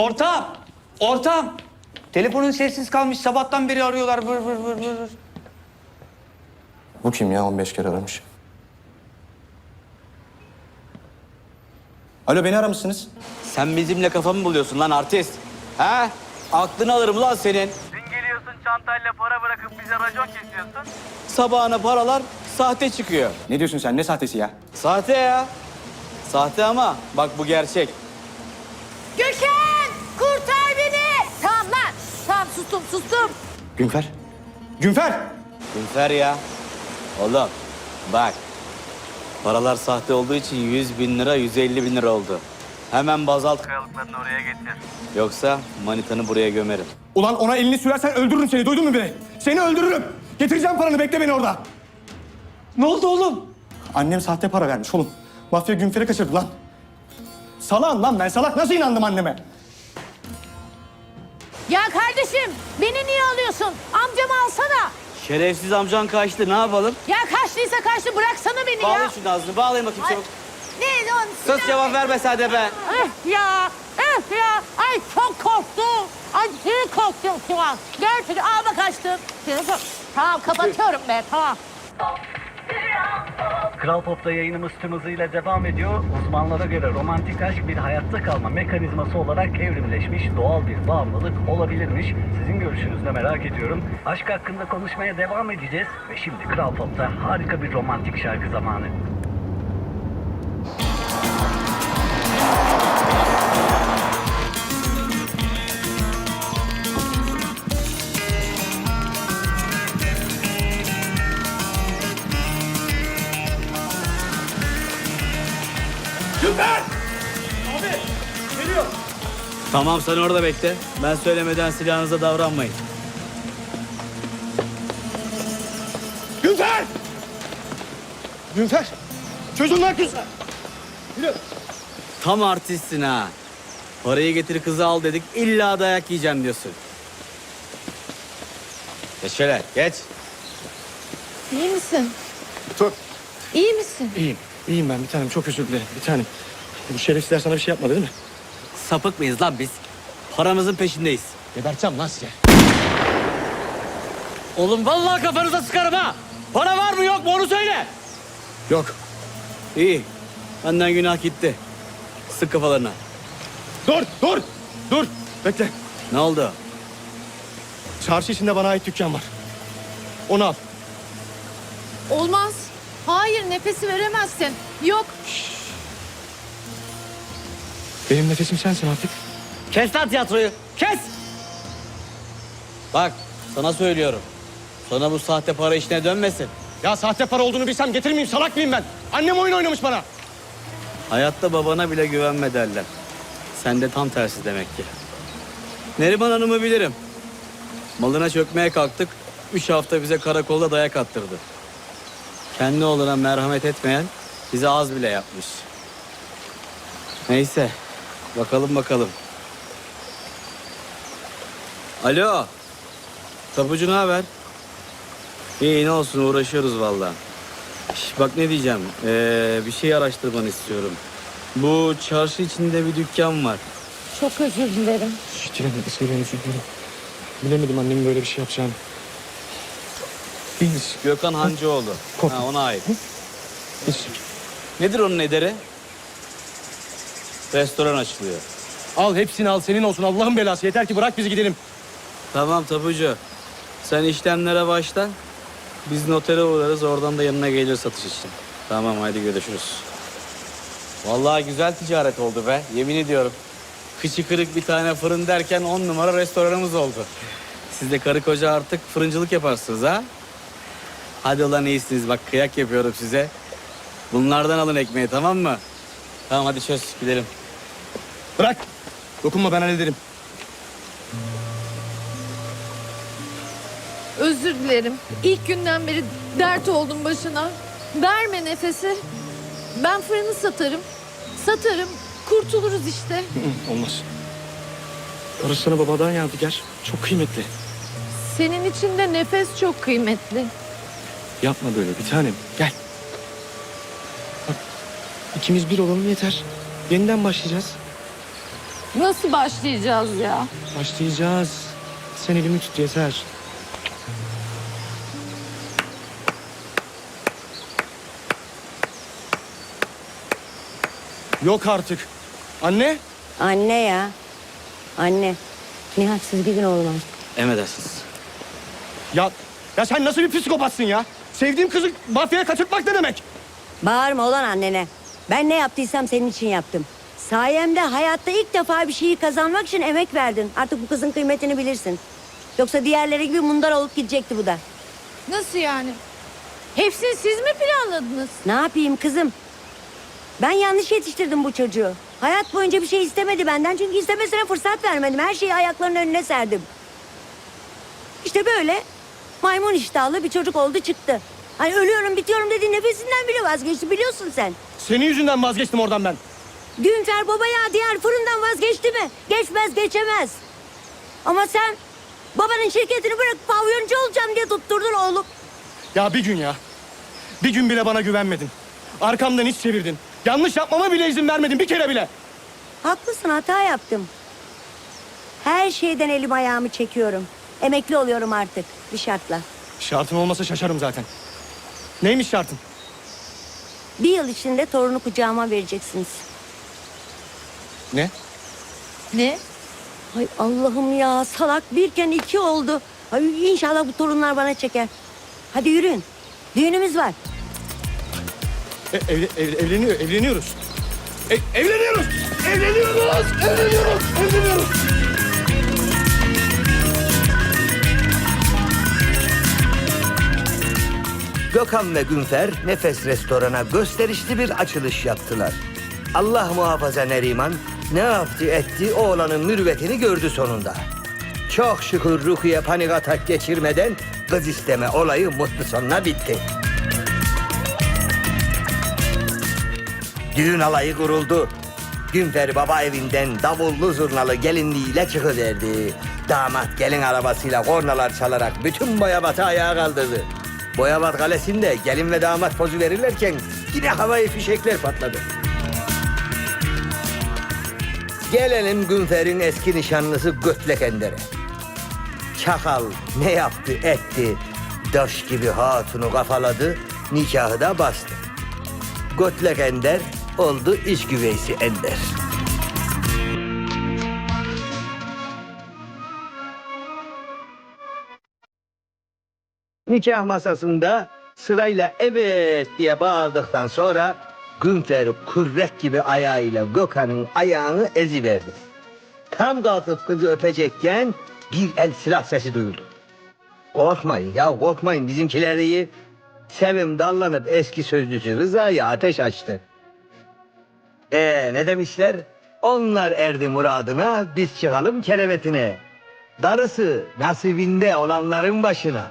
Ortam! Ortam! Telefonun sessiz kalmış. Sabahtan beri arıyorlar. Vır vır vır vır. vır. Bu kim ya 15 kere aramış? Alo beni aramışsınız. Sen bizimle kafamı buluyorsun lan artist. Ha? Aklını alırım lan senin. Dün geliyorsun çantayla para bırakıp bize racon kesiyorsun. Sabahına paralar sahte çıkıyor. Ne diyorsun sen ne sahtesi ya? Sahte ya. Sahte ama bak bu gerçek. Gökhan! Kurtar beni! Tamam lan. Tamam sustum. Günfer. Günfer! Günfer ya. Oğlum bak. Paralar sahte olduğu için 100 bin lira 150 bin lira oldu. Hemen bazalt. Kayalıklarını oraya getir. Yoksa manitanı buraya gömerim. Ulan ona elini sürersen öldürürüm seni duydun mu beni? Seni öldürürüm. Getireceğim paranı bekle beni orada. Ne oldu oğlum? Annem sahte para vermiş oğlum. Mafya Günfer'i kaçırdı lan. Salağım lan ben salak. Nasıl inandım anneme? Ya kardeşim beni niye alıyorsun? Amcamı alsana. Şerefsiz amcan kaçtı ne yapalım? Ya kaçtıysa kaçtı bıraksana beni ya. Bağlayın şu Nazlı bağlayın bakayım Ay, çabuk. Ne lan? Sus cevap verme sen de be. Eh ya, eh ya. Ay çok korktum. Ay seni korktum şu an. Gerçekten ağma kaçtım. Tamam kapatıyorum be tamam. Kral Pop'ta yayınımız tüm hızıyla devam ediyor. Uzmanlara göre romantik aşk bir hayatta kalma mekanizması olarak evrimleşmiş doğal bir bağımlılık olabilirmiş. Sizin görüşünüzü de merak ediyorum. Aşk hakkında konuşmaya devam edeceğiz. Ve şimdi Kral Pop'ta harika bir romantik şarkı zamanı. Tamam sen orada bekle. Ben söylemeden silahınıza davranmayın. Günfer! Günfer! Çözün lan kızı. Yürü. Tam artistsin ha. Parayı getir kızı al dedik illa dayak yiyeceğim diyorsun. Geç şöyle geç. İyi misin? Dur. İyi misin? İyiyim. İyiyim ben bir tanem. Çok özür dilerim. Bir tanem. Bu şerefsizler sana bir şey yapmadı değil mi? Sapık mıyız lan biz? Paramızın peşindeyiz. Geberteceğim lan size. Oğlum vallahi kafanıza sıkarım ha. Para var mı yok mu onu söyle. Yok. İyi. Benden günah gitti. Sık kafalarına. Dur, dur, dur. Bekle. Ne oldu? Çarşı içinde bana ait dükkan var. Onu al. Olmaz. Hayır nefesi veremezsin. Yok. Benim nefesim sensin artık. Kes lan tiyatroyu. Kes. Bak sana söylüyorum. Sana bu sahte para işine dönmesin. Ya sahte para olduğunu bilsem getirmeyeyim. Salak mıyım ben? Annem oyun oynamış bana. Hayatta babana bile güvenme derler. Sen de tam tersi demek ki. Neriman Hanım'ı bilirim. Malına çökmeye kalktık. Üç hafta bize karakolda dayak attırdı. Kendi oğluna merhamet etmeyen bize az bile yapmış. Neyse. Bakalım bakalım. Alo. Tapucu ne haber? İyi ne olsun uğraşıyoruz vallahi. Şş, Bak ne diyeceğim. Ee, bir şey araştırmanı istiyorum. Bu çarşı içinde bir dükkan var. Çok özür dilerim. Şşş Dilemedim, söyle özür dilerim. Bilemedim annemin böyle bir şey yapacağını. Biz, Gökhan Hancıoğlu. Korkma. Ha, ona ait. biz. Nedir onun ederi? Restoran açılıyor. Al hepsini al senin olsun Allah'ın belası. Yeter ki bırak bizi gidelim. Tamam tapucu. Sen işlemlere başla. Biz notere uğrarız. Oradan da yanına gelir satış için. Tamam hadi görüşürüz. Vallahi güzel ticaret oldu be. Yemin ediyorum. Kıçı kırık bir tane fırın derken on numara restoranımız oldu. Siz de karı koca artık fırıncılık yaparsınız ha? Hadi ulan iyisiniz. Bak kıyak yapıyorum size. Bunlardan alın ekmeği tamam mı? Tamam hadi çöz gidelim. Bırak. Dokunma ben hallederim. Özür dilerim. İlk günden beri dert oldum başına. Verme nefesi. Ben fırını satarım. Satarım. Kurtuluruz işte. Olmaz. Orası sana babadan yadigar. Çok kıymetli. Senin için de nefes çok kıymetli. Yapma böyle bir tanem. Gel. Bak, ikimiz bir olalım yeter. Yeniden başlayacağız. Nasıl başlayacağız ya? Başlayacağız. Sen elimi tut yeter. Yok artık. Anne? Anne ya. Anne. Nihat siz gidin oğlum. Emredersiniz. Ya, ya sen nasıl bir psikopatsın ya? Sevdiğim kızı mafyaya kaçırtmak ne demek? Bağırma olan annene. Ben ne yaptıysam senin için yaptım. Sayemde hayatta ilk defa bir şeyi kazanmak için emek verdin. Artık bu kızın kıymetini bilirsin. Yoksa diğerleri gibi mundar olup gidecekti bu da. Nasıl yani? Hepsini siz mi planladınız? Ne yapayım kızım? Ben yanlış yetiştirdim bu çocuğu. Hayat boyunca bir şey istemedi benden çünkü istemesine fırsat vermedim. Her şeyi ayaklarının önüne serdim. İşte böyle maymun iştahlı bir çocuk oldu çıktı. Hani ölüyorum bitiyorum dediği nefesinden bile vazgeçti biliyorsun sen. Senin yüzünden vazgeçtim oradan ben. Günfer babaya diğer fırından vazgeçti mi? Geçmez geçemez. Ama sen babanın şirketini bırakıp pavyoncu olacağım diye tutturdun oğlum. Ya bir gün ya. Bir gün bile bana güvenmedin. Arkamdan iş çevirdin. Yanlış yapmama bile izin vermedin bir kere bile. Haklısın hata yaptım. Her şeyden elim ayağımı çekiyorum. Emekli oluyorum artık bir şartla. Şartın olmasa şaşarım zaten. Neymiş şartın? Bir yıl içinde torunu kucağıma vereceksiniz. Ne? Ne? Ay Allah'ım ya salak birken iki oldu. Ay inşallah bu torunlar bana çeker. Hadi yürüyün. Düğünümüz var. E, evle- ev- evleniyor, evleniyoruz. E, evleniyoruz! Evleniyoruz! Evleniyoruz! Evleniyoruz! Gökhan ve Günfer Nefes Restoran'a gösterişli bir açılış yaptılar. Allah muhafaza Neriman ne yaptı etti oğlanın mürüvvetini gördü sonunda. Çok şükür Rukiye panik atak geçirmeden kız isteme olayı mutlu sonuna bitti. Düğün alayı kuruldu. Günfer baba evinden davullu zurnalı gelinliğiyle çıkıverdi. Damat gelin arabasıyla kornalar çalarak bütün Boyabat'ı ayağa kaldırdı. Boyabat Kalesi'nde gelin ve damat pozu verirlerken yine havai fişekler patladı. Gelelim Günfer'in eski nişanlısı Götlek Ender'e. Çakal ne yaptı etti. Daş gibi hatunu kafaladı, nikahı da bastı. Götlek Ender oldu iş güveysi Ender. Nikah masasında sırayla evet diye bağırdıktan sonra Günfer kürek gibi ayağıyla Gökhan'ın ayağını eziverdi. Tam kalkıp kızı öpecekken bir el silah sesi duyuldu. Korkmayın ya korkmayın bizimkiler iyi. Sevim dallanıp eski sözlüsü Rıza'ya ateş açtı. Ee ne demişler? Onlar erdi muradına biz çıkalım kerevetine. Darısı nasibinde olanların başına.